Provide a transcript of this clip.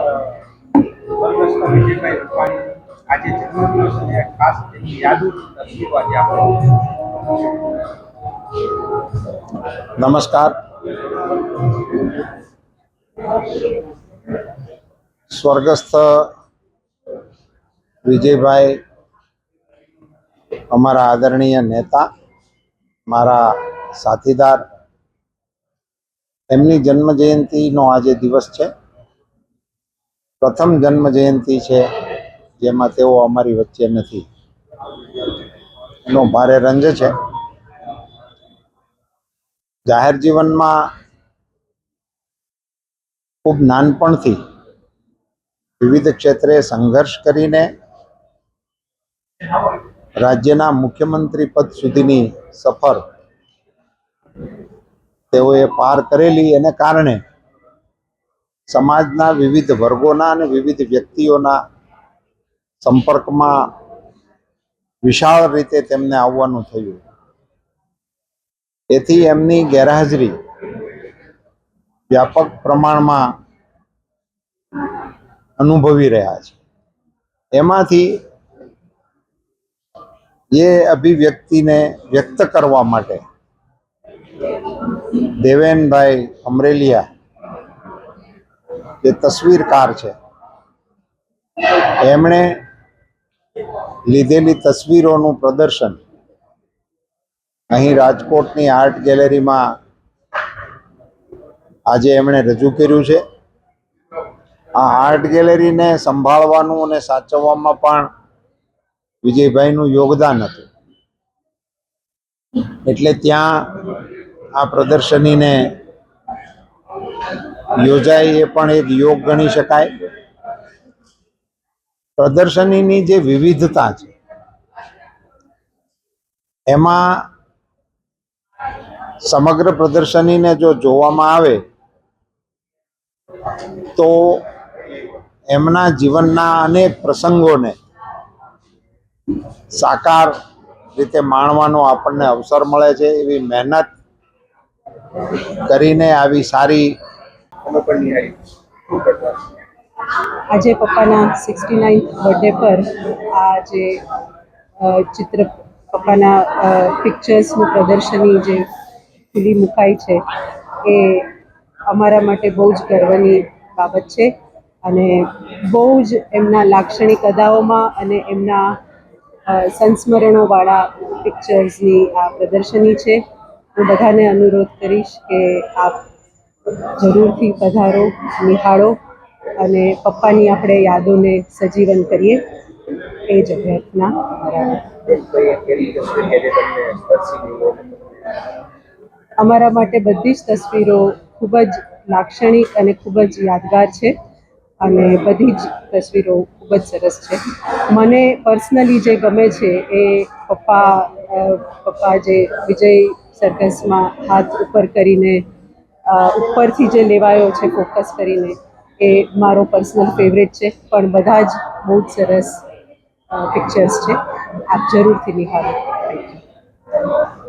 સ્વર્ગસ્થ વિજયભાઈ રૂપાણી આજે જન્મદિવસ અને ખાસ તેની આજે આપણે નમસ્કાર. સ્વર્ગસ્થ વિજયભાઈ, અમારા આદરણીય નેતા, મારા સાથીદાર, એમની જન્મ જયંતિનો આજે દિવસ છે. પ્રથમ જન્મ જયંતિ છે, જેમાં તેઓ અમારી વચ્ચે નથી. એનો ભારે રંજ છે. જાહેર જીવનમાં ખૂબ નાનપણથી વિવિધ ક્ષેત્રે સંઘર્ષ કરીને રાજ્યના મુખ્યમંત્રી પદ સુધીની સફર તેઓએ પાર કરેલી. એને કારણે સમાજના વિવિધ વર્ગોના અને વિવિધ વ્યક્તિઓના સંપર્કમાં વિશાળ રીતે તેમને આવવાનું થયું. તેથી એમની ગેરહાજરી વ્યાપક પ્રમાણમાં અનુભવી રહ્યા છે. એમાંથી એ અભિવ્યક્તિને વ્યક્ત કરવા માટે દેવેનભાઈ અમરેલિયા જે તસવીરકાર છે. એમણે લીધેલી તસવીરોનું પ્રદર્શન અહીં રાજકોટની આર્ટ ગેલેરીમાં આજે એમણે રજૂ કર્યું છે. આ આર્ટ ગેલેરીને સંભાળવાનું અને સાચવવામાં પણ વિજયભાઈનું યોગદાન હતું. એટલે ત્યાં આ પ્રદર્શનીને યોજાય એ પણ એક યોગ ગણી શકાય. પ્રદર્શનીની જે વિવિધતા છે, એમાં સમગ્ર પ્રદર્શનીને જો જોવામાં આવે, તો એમના જીવનના અનેક પ્રસંગોને સાકાર રીતે માણવાનો આપણને અવસર મળે છે, એવી મહેનત કરીને આવી સારી અમે પણ નિહાળી ખૂબ આજે પપ્પાના સિક્સટી નાઇન્થ બર્થડે પર આ જે ચિત્ર પપ્પાના પિક્ચર્સનું પ્રદર્શની જે ખુલ્લી મુકાઈ છે, એ અમારા માટે બહુ જ ગર્વની બાબત છે અને બહુ જ એમના લાક્ષણિક અદાઓમાં અને એમના સંસ્મરણોવાળા પિક્ચર્સની આ પ્રદર્શની છે. હું બધાને અનુરોધ કરીશ કે આપ જરૂરથી પધારો, નિહાળો અને પપ્પાની આપણે યાદોને સજીવન કરીએ. એ જ અભ્યર્થના અમારા માટે બધી જ તસવીરો ખૂબ જ લાક્ષણિક અને ખૂબ જ યાદગાર છે અને બધી જ તસવીરો ખૂબ જ સરસ છે. મને પર્સનલી જે ગમે છે એ પપ્પા પપ્પા જે વિજય સર્કસમાં હાથ ઉપર કરીને ઉપરથી જે લેવાયો છે ફોકસ કરીને એ મારો પર્સનલ ફેવરેટ છે. પણ બધા જ બહુ જ સરસ પિક્ચર્સ છે. આપ જરૂરથી નિહાળો. Thank you.